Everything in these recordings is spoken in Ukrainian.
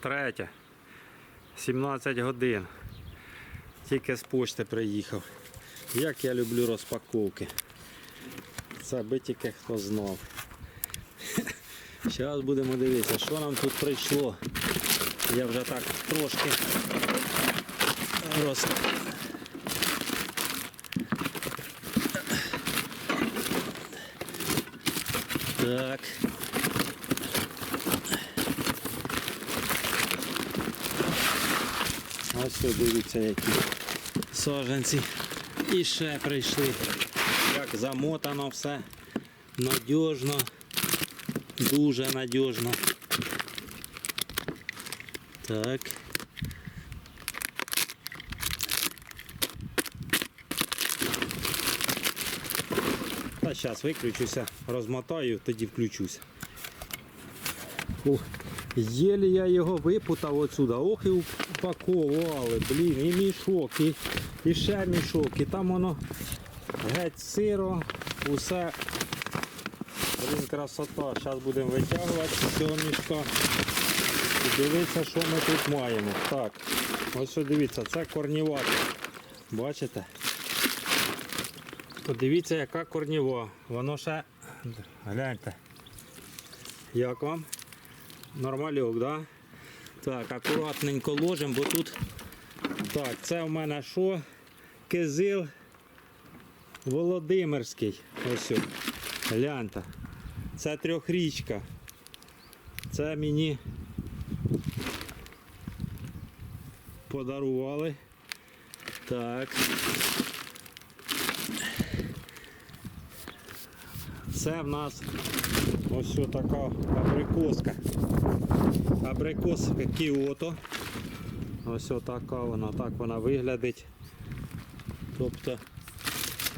третя. 17 годин. Тільки з почти приїхав. Як я люблю розпаковки. Це би тільки хто знав. Зараз будемо дивитися, що нам тут прийшло. Я вже так трошки роз... Так. Ось ось дивіться які саженці. І ще прийшли. Як замотано все. Надіжно. Дуже надіжно. Так. Та зараз виключуся, розмотаю, тоді включуся. Ух, Єлі я його випутав отсюда. Ох і упаковували, блін, і мішок, і, і ще мішок, і там воно геть сиро, усе. Блін, красота. Зараз будемо витягувати з цього мішка. І дивитися, що ми тут маємо. Так, ось дивіться, це корніват. Бачите? Подивіться, яка корніва. Воно ще. Гляньте. Як вам? Нормальок, да? Так, акуратненько ложимо, бо тут. Так, це в мене що? Кизил Володимирський. Ось. Гляньте. Це трьохрічка. Це мені подарували. Так. Це в нас ось така абрикоска. Абрикоска Кіото. Ось така вона, так вона виглядить. Тобто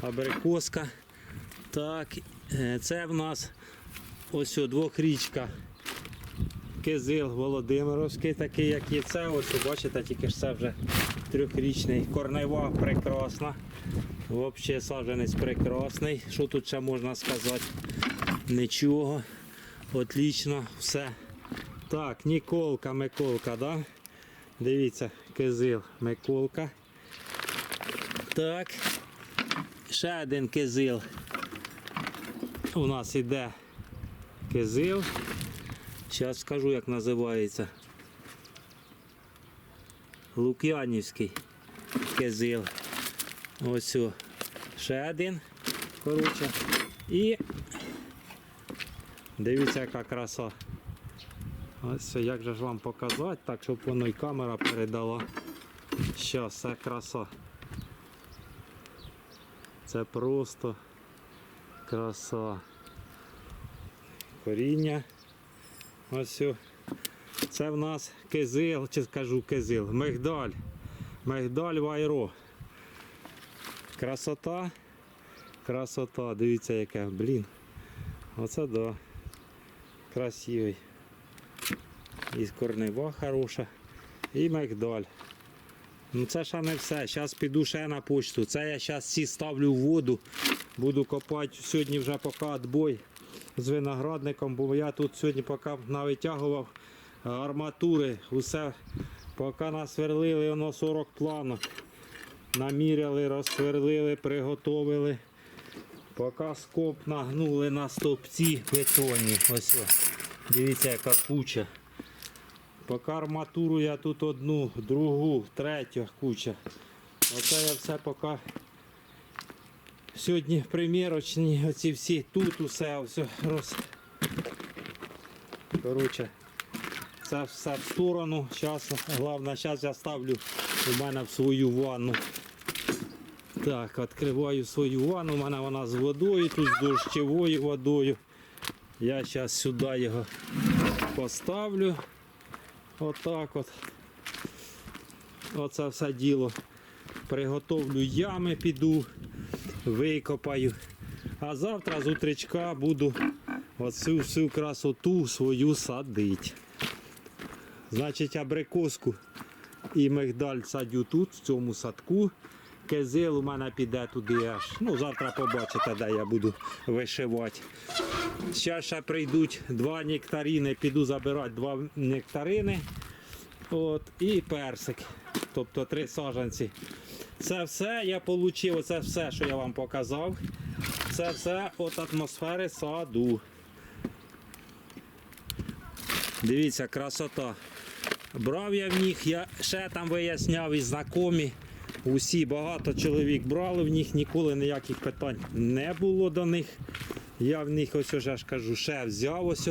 абрикоска. Так, е, це в нас ось двохрічка. Кизил Володимировський, такий, як і це. Ось бачите, тільки ж це вже трьохрічний. Корнева прекрасна. Взагалі саджанець прекрасний. Що тут ще можна сказати? Нічого. Отлично, все. Так, Ніколка, Миколка, да? Дивіться, кизил, Миколка. Так. Ще один кизил. У нас іде кизил. Зараз скажу, як називається. Лук'янівський кизил. Ось ще один. Коротше. І дивіться, яка краса. Ось як же ж вам показати, так, щоб воно і камера передала. Щас, це краса. Це просто краса. Коріння. Ось. Це в нас кизил, чи скажу кизил, мигдаль. Мигдаль вайро. Красота. Красота. Дивіться яке, блін. Оце да. Красивий. І корнева хороша. І мигдаль. Ну це ще не все. Зараз піду ще на почту. Це я зараз всі ставлю в воду. Буду копати сьогодні вже поки відбой з виноградником, бо я тут сьогодні поки навитягував арматури, усе поки насверлили воно 40 планок. Наміряли, розсверлили, приготовили. Поки скоп нагнули на стовпці бетонні. Ось. Дивіться, яка куча. Поки арматуру я тут одну, другу, третю куча. Оце я все поки сьогодні примірочні, оці всі тут усе все роз. Коротше, це все в сторону. Зараз, головне, зараз я ставлю у мене в свою ванну. Так, відкриваю свою ванну, у мене вона з водою, тут з дощовою водою. Я зараз сюди його поставлю. Отак от. Оце все діло. Приготовлю ями, піду, викопаю. А завтра з утречка буду оцю всю красоту свою садити. Значить, абрикоску і мигдаль садю тут, в цьому садку. Кизил у мене піде туди аж. Ну, завтра побачите, де я буду вишивати. Зараз ще прийдуть два нектарини, піду забирати два нектарини. От, і персик. Тобто три саджанці. Це все я отримав, це все, що я вам показав. Це все від атмосфери саду. Дивіться, красота. Брав я в них, я ще там виясняв і знайомі. Усі багато чоловік брали в них, ніколи ніяких питань не було до них. Я в них ось уже ж кажу, ще взяв ось.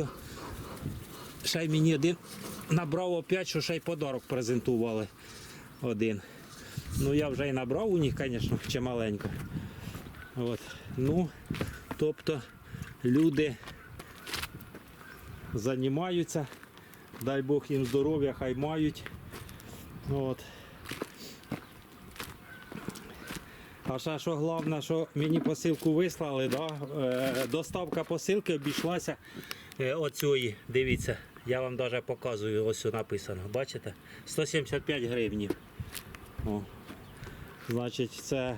Ще й мені один набрав опять, що ще й подарок презентували один. Ну я вже і набрав у них, звісно, чималенько. От. Ну, тобто люди займаються. Дай Бог їм здоров'я, хай мають. От. А ще що головне, що мені посилку вислали, да? е, доставка посилки обійшлася е, оцієї. Дивіться, я вам навіть показую, ось написано. Бачите? 175 гривнів. О. Значить, це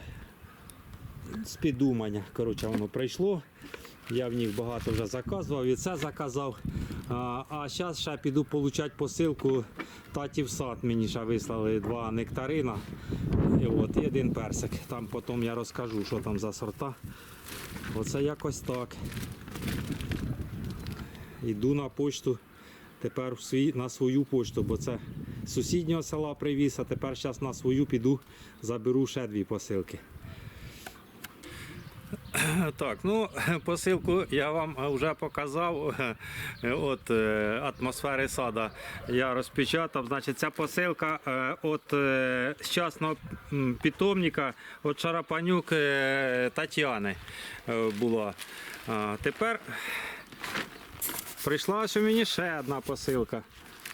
з підумання. Коротше, воно прийшло. Я в них багато вже заказував, і це заказав. А, зараз ще піду получати посилку. Таті в сад мені ще вислали два нектарина. І, от, і один персик. Там потім я розкажу, що там за сорта. Оце якось так. Йду на почту. Тепер на свою почту, бо це з сусіднього села привіз, а тепер зараз на свою піду, заберу ще дві посилки. Так, ну посилку я вам вже показав. Е, От е, атмосфери сада я розпечатав. Значить, ця посилка е, від е, щасного питомника від Шарапанюк е, Тетяни е, була. Тепер прийшла ось мені ще одна посилка.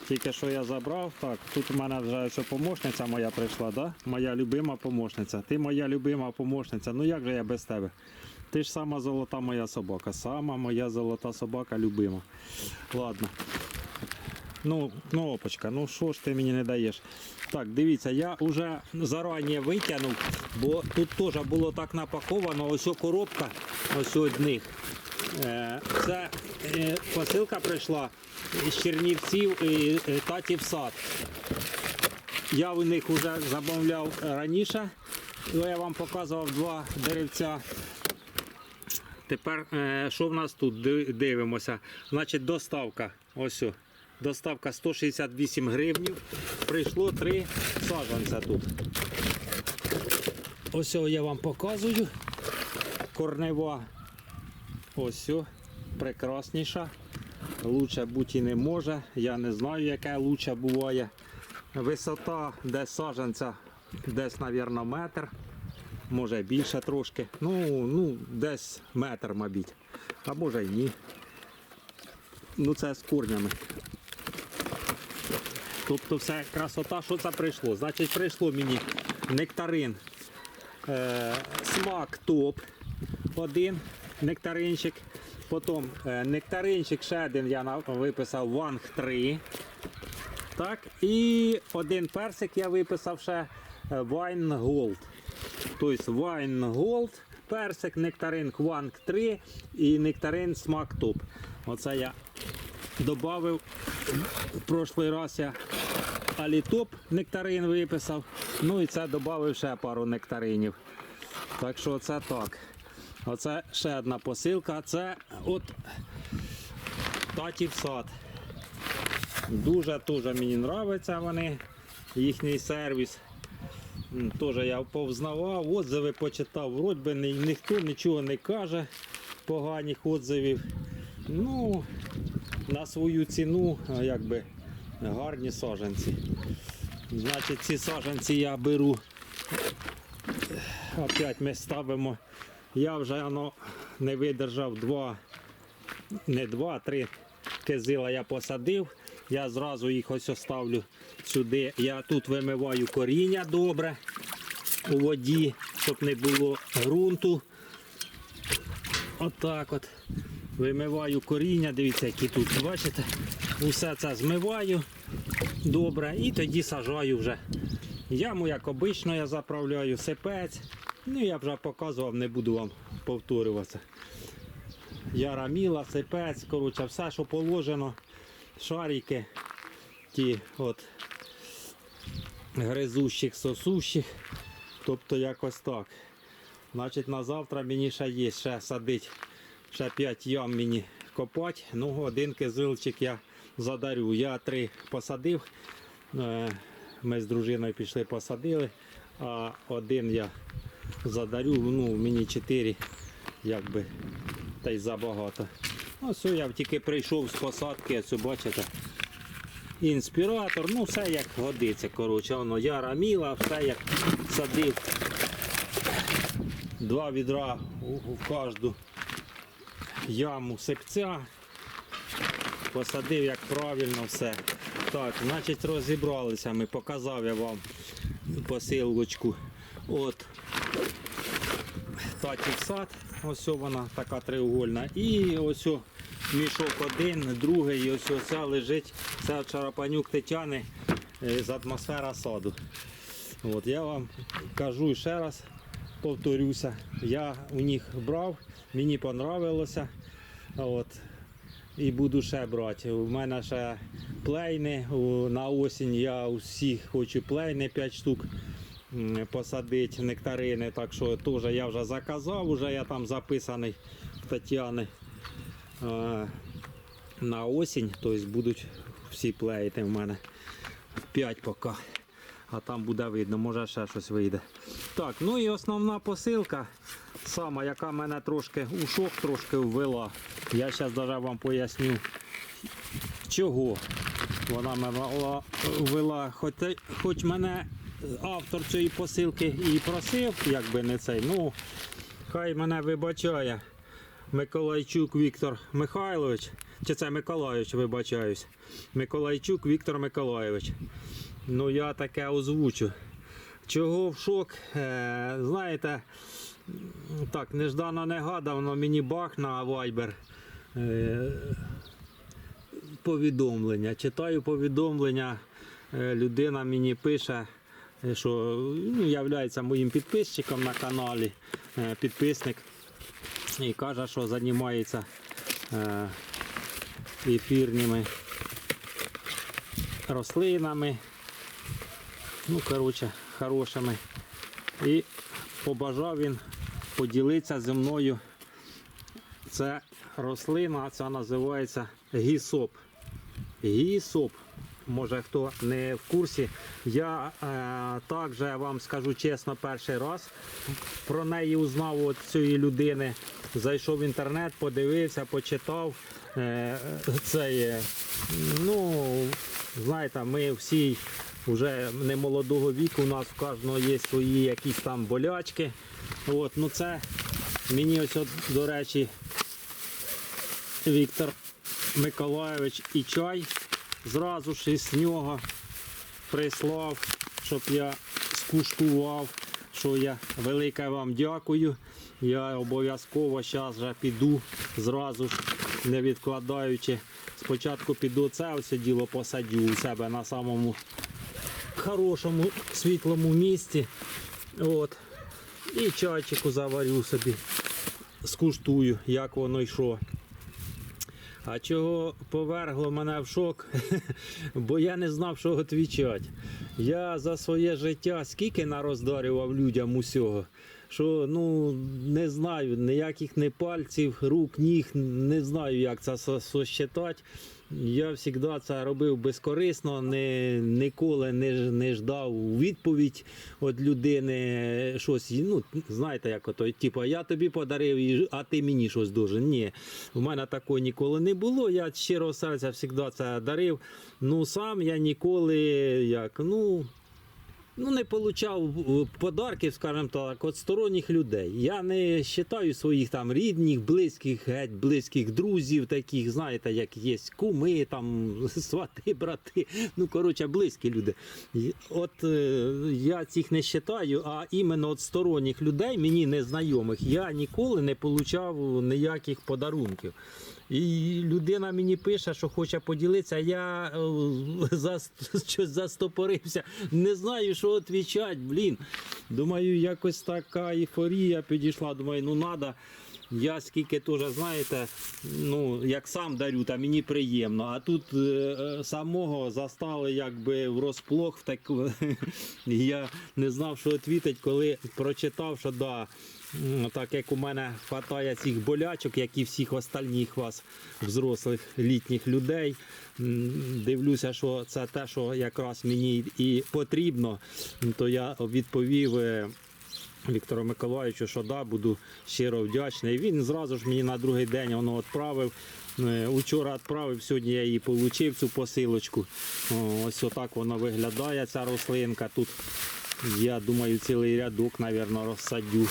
Тільки що я забрав. Так, тут у мене вже ось помощниця моя прийшла, да? моя любима помощниця. Ти моя любима помощниця. Ну як же я без тебе? Ти ж сама золота моя собака. Сама моя золота собака любима. Ладно. Ну, кнопочка, ну що ж ти мені не даєш? Так, дивіться, я вже зарані витягнув, бо тут теж було так напаковано, ось коробка, ось одних. Е, Це е, посилка прийшла з Чернівців і татів сад. Я у них вже замовляв раніше. Ну, Я вам показував два деревця. Тепер е, що в нас тут? Дивимося. Значить, доставка. Ось. Доставка 168 гривнів. Прийшло три саджанця тут. Ось я вам показую. Корнева. Ось прекрасніша. Лучше бути і не може. Я не знаю, яка лучше буває. Висота десь саджанця, десь, мабуть, метр. Може більше трошки. Ну, ну, десь метр, мабуть. А може й ні. Ну це з корнями. Тобто все красота, що це прийшло? Значить, прийшло мені нектарин. Е, смак топ. Один нектаринчик. Потім е, нектаринчик ще один я виписав Ванг 3. Так, і один персик я виписав ще е, Wine Gold. Тобто Wine Gold, персик, нектарин Кванг 3 і нектарин Смак Топ. Оце я додав. В прошлий раз я Алітоп нектарин виписав. Ну і це додав ще пару нектаринів. Так що це так. Оце ще одна посилка. Це от татів сад. Дуже дуже мені подобаються вони, їхній сервіс. Теж я повзнавав, отзиви почитав, вроді би ніхто нічого не каже поганих отзивів. Ну, на свою ціну, якби гарні саженці. Значить, ці саженці я беру. Опять ми ставимо. Я вже воно не видержав два, не два, а три кизила я посадив. Я зразу їх ось оставлю сюди. Я тут вимиваю коріння добре у воді, щоб не було ґрунту. Отак от. Вимиваю коріння, дивіться, які тут, бачите? Усе це змиваю добре і тоді сажаю вже. Яму, як обично, я заправляю сипець. Ну, я вже показував, не буду вам повторюватися. Яраміла, сипець, коротше, все, що положено, шарики, ті от гризущих, сосущих. Тобто якось так. Значить, на завтра мені ще є, ще садить, ще 5 ям мені копати. Ну, один кизилчик я задарю. Я три посадив. Е, Ми з дружиною пішли посадили, а один я задарю, ну, мені 4, якби, та й забагато. Ну, все, я тільки прийшов з посадки, ось бачите. Інспіратор, ну все як годиться, коротше, воно яра міла, все як садив. Два відра у кожну яму сипця. Посадив як правильно все. Так, значить розібралися ми, показав я вам посилочку от Татів сад. Ось вона така треугольна. І ось мішок один, другий, і ось ця лежить. Це Чарапанюк Тетяни е, з атмосфера саду. От, я вам кажу ще раз, повторюся, я у них брав, мені понравилося. От, і буду ще брати. У мене ще плейни. На осінь я усіх хочу плейни 5 штук посадити, нектарини. Так що теж я вже заказав, вже я там записаний в Тетяни на осінь. Тобто будуть всі плеїти в мене 5 поки. А там буде видно, може ще щось вийде. Так, ну і основна посилка, сама, яка мене трошки у шок трошки ввела. Я зараз даже вам поясню, чого вона мене ввела. Хоч, хоч мене автор цієї посилки і просив, якби не цей, ну хай мене вибачає. Миколайчук Віктор Михайлович, чи це Миколайович, вибачаюсь. Миколайчук Віктор Миколайович. Ну я таке озвучу. Чого в шок? Е, знаєте, так, неждано негадано мені бах на Viber. Е, повідомлення. Читаю повідомлення, е, людина мені пише, що ну, являється моїм підписчиком на каналі, е, підписник, і каже, що займається е, ефірними рослинами. Ну, коротше, хорошими. І побажав він поділитися зі мною. Це рослина, ця називається гісоп. Гісоп. Може хто не в курсі. Я е, також вам скажу чесно, перший раз про неї узнав от цієї людини. Зайшов в інтернет, подивився, почитав. Е, це є, ну, знаєте, ми всі вже не молодого віку, у нас в кожного є свої якісь там болячки. От, ну це мені ось, от, до речі, Віктор Миколайович і чай зразу ж із нього прислав, щоб я скуштував, що я велике вам дякую. Я обов'язково зараз вже піду зразу ж, не відкладаючи. Спочатку піду це ось діло посадю у себе на самому хорошому світлому місці. От. І чайчику заварю собі, скуштую, як воно йшло. А чого повергло мене в шок? Бо я не знав, що відповідати. Я за своє життя скільки нароздарював людям усього, що ну не знаю, ніяких не пальців, рук, ніг, не знаю, як це со- сосчитати. Я завжди це робив безкорисно, не, ніколи не, не ждав відповідь від людини. Щось, ну, знаєте, як ото, типу, я тобі подарив, а ти мені щось дуже. Ні, в мене такого ніколи не було. Я щиро серця завжди це дарив. Ну сам я ніколи як, ну. Ну, не получав е, подарків, скажімо так, від сторонніх людей. Я не вважаю своїх там рідних, близьких, геть близьких друзів, таких, знаєте, як є куми, там, свати, брати. Ну, коротше, близькі люди. От е, я цих не вважаю, а іменно від сторонніх людей, мені незнайомих, я ніколи не получав ніяких подарунків. І людина мені пише, що хоче поділитися, я е, щось застопорився. Не знаю, що відповідати, блін. Думаю, якось така ейфорія підійшла. Думаю, ну треба я скільки теж, знаєте, ну, як сам дарю, та мені приємно. А тут е, е, самого застали якби врозплох. Так... я не знав, що відповідати, коли прочитав, що да, так як у мене вистачає цих болячок, як і всіх остальних вас, взрослих літніх людей. Дивлюся, що це те, що якраз мені і потрібно, то я відповів. е, Віктору Миколаївичу, що да, буду щиро вдячний. Він зразу ж мені на другий день воно відправив. Е, Учора відправив, сьогодні я її отримав, цю посилочку. Ось отак воно виглядає, ця рослинка. Тут, я думаю, цілий рядок, мабуть, розсадю.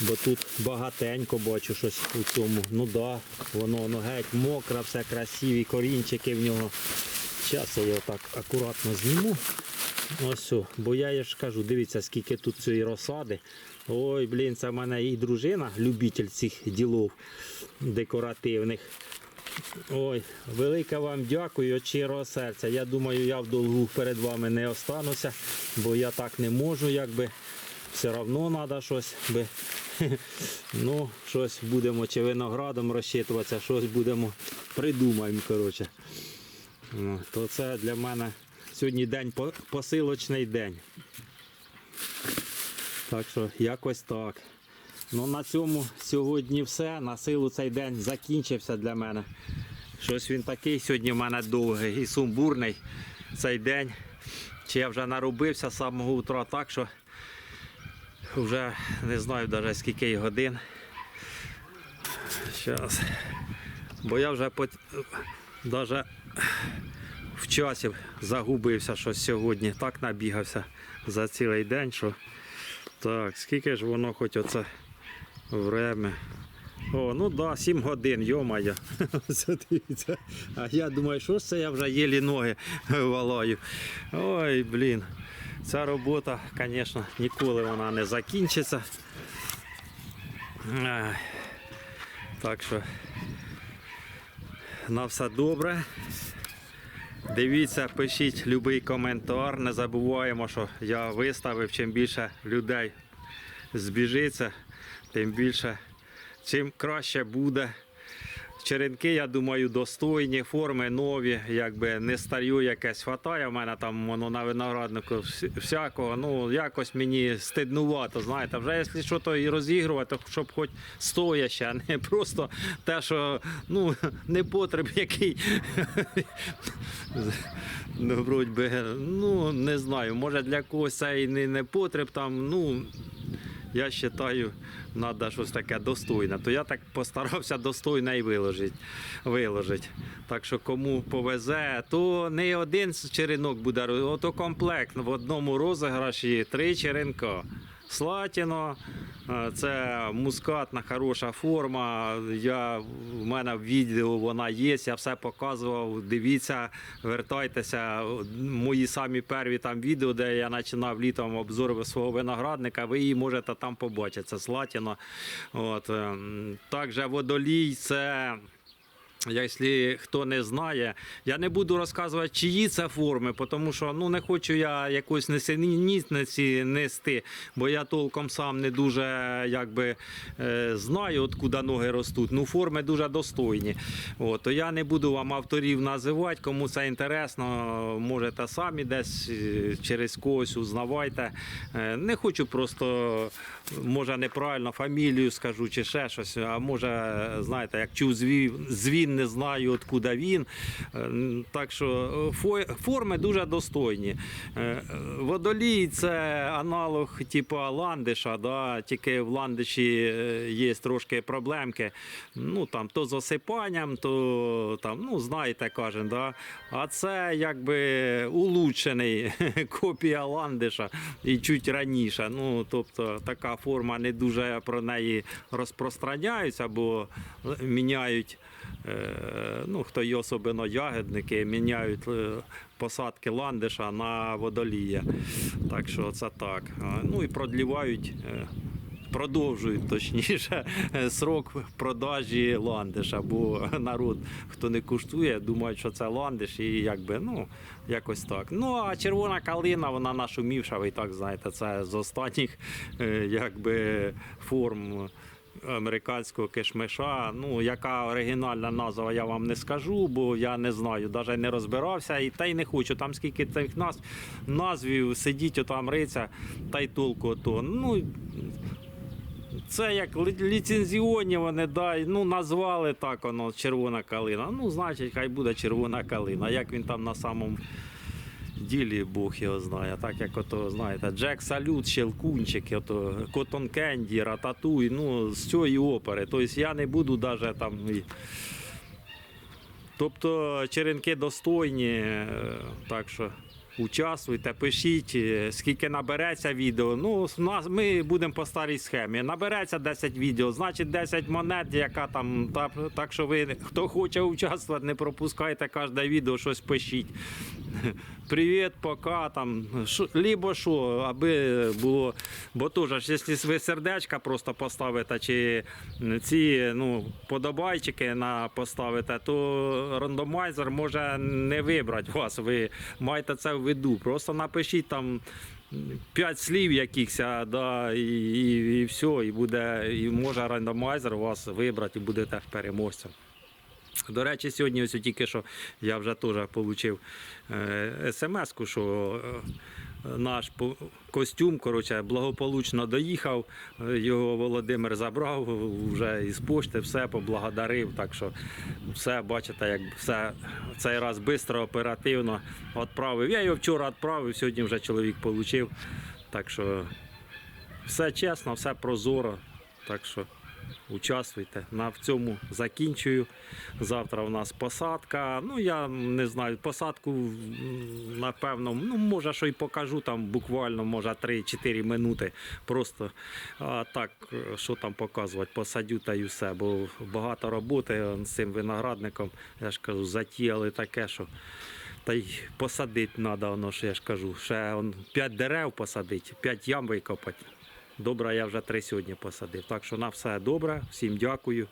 Бо тут багатенько бачу щось у цьому. Ну да, воно, воно геть мокре, все красиві, корінчики в нього. Зараз я його так акуратно зніму. Ось, о, бо я ж кажу, дивіться, скільки тут цієї розсади. Ой, блін, це в мене і дружина, любитель цих ділов декоративних. Ой, велике вам дякую від щирого серця. Я думаю, я в долгу перед вами не остануся, бо я так не можу, якби все одно треба щось би. Ну, щось будемо чи виноградом розчитуватися, щось будемо придумаємо, коротше. Ну, То це для мене сьогодні день посилочний день. Так що якось так. Ну на цьому сьогодні все. На силу цей день закінчився для мене. Щось він такий сьогодні в мене довгий і сумбурний цей день. Чи я вже наробився з самого утра так, що вже не знаю навіть скільки годин. Щас. Бо я вже по... даже в часі загубився щось сьогодні. Так набігався за цілий день, що так, скільки ж воно хоч оце время. О, ну да, 7 годин, йомая. А я думаю, що це я вже єлі ноги валаю. Ой, блін. Ця робота, звісно, ніколи вона не закінчиться. Так що на все добре. Дивіться, пишіть будь-який коментар. Не забуваємо, що я виставив. Чим більше людей збіжиться, тим більше, чим краще буде. Черенки, я думаю, достойні, форми нові, якби не старю якесь хватає. У мене там воно на винограднику всякого. Ну, якось мені стиднувато, знаєте. Вже якщо що і розігрувати, щоб хоч стояще, а не просто те, що ну, не потреб який. Ну, вроді би, ну, не знаю, може для когось це і не потреб там, ну. Я вважаю, треба щось таке достойне. То я так постарався достойне і виложити. виложити. Так що кому повезе, то не один черенок буде, ото комплект в одному розіграші три черенка. Слатіно, е, це мускатна хороша форма. Я, в мене в відео вона є, я все показував. Дивіться, вертайтеся. Мої самі перві там відео, де я починав літом обзор свого виноградника, ви її можете там побачити. Це Слатіно. От, ем, також водолій це. Якщо хто не знає, я не буду розказувати, чиї це форми, тому що ну не хочу я якоїсь несенітниці нести, бо я толком сам не дуже якби е, знаю, откуда ноги ростуть. Ну, форми дуже достойні. От, то я не буду вам авторів називати. Кому це інтересно, можете самі десь е, через когось узнавайте. Е, Не хочу просто, може, неправильно фамілію скажу чи ще щось, а може, знаєте, як чув звін, звін не знаю, откуда він. Е, Так що е, форми дуже достойні. Е, Водолій це аналог типу ландиша, да? тільки в ландиші є трошки проблемки. Ну, там, то з осипанням, то там, ну, знаєте, кажемо, да? а це якби улучшений копія ландиша і чуть раніше. Ну, тобто така форма не дуже про неї розпространяються, бо міняють. Е, ну, хто є особливо ягідники, міняють е, посадки ландиша на водолія. Так що це так. Ну і продлівають. е, Продовжують точніше срок продажі ландиша, бо народ, хто не куштує, думають, що це ландиш, і якби ну якось так. Ну а червона калина, вона нашумівша, ви так знаєте, це з останніх якби форм американського кишмиша. Ну, яка оригінальна назва, я вам не скажу, бо я не знаю, навіть не розбирався і та й не хочу. Там скільки цих назв, назвів, сидіть отам риця, та й толку ото. Ну, це як ліцензіонні вони дай, ну назвали так воно червона калина. Ну, значить, хай буде червона калина. Як він там на самому ділі Бог його знає. Так як ото, знаєте, Джек Салют, Щелкунчик, ото Котон Кенді, Рататуй, ну, з цієї опери. Тобто я не буду навіть там. Тобто черенки достойні, е, так що участвуйте, пишіть, е, скільки набереться відео. Ну, нас, ми будемо по старій схемі. Набереться 10 відео, значить 10 монет, яка там. Так, що ви, хто хоче участвувати, не пропускайте кожне відео, щось пишіть. Привіт, пока там. Шо, либо що, аби було. Бо теж, якщо ви сердечка просто поставите, чи ці ну, подобайчики на поставите, то рандомайзер може не вибрати вас. Ви маєте це в виду. Просто напишіть там. П'ять слів якихось, да, і, і, і все, і буде, і може рандомайзер вас вибрати і будете переможцем. До речі, сьогодні ось тільки що я вже теж отримав смс-ку, що е, наш костюм коротше, благополучно доїхав. Його Володимир забрав вже із пошти, все поблагодарив. Так що все, бачите, як все цей раз швидко, оперативно відправив. Я його вчора відправив, сьогодні вже чоловік отримав. Так що все чесно, все прозоро. Так що участвуйте. На в цьому закінчую. Завтра у нас посадка. Ну, я не знаю, посадку, напевно, ну, може, що й покажу там буквально, може, 3-4 минути. Просто а так, що там показувати, посадю та й все. Бо багато роботи з цим виноградником, я ж кажу, затіяли таке, що. Та й посадити треба, воно ж я ж кажу. Ще он, 5 дерев посадити, 5 ям викопати. Добре, я вже три сьогодні посадив. Так що на все добре. Всім дякую.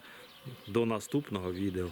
До наступного відео.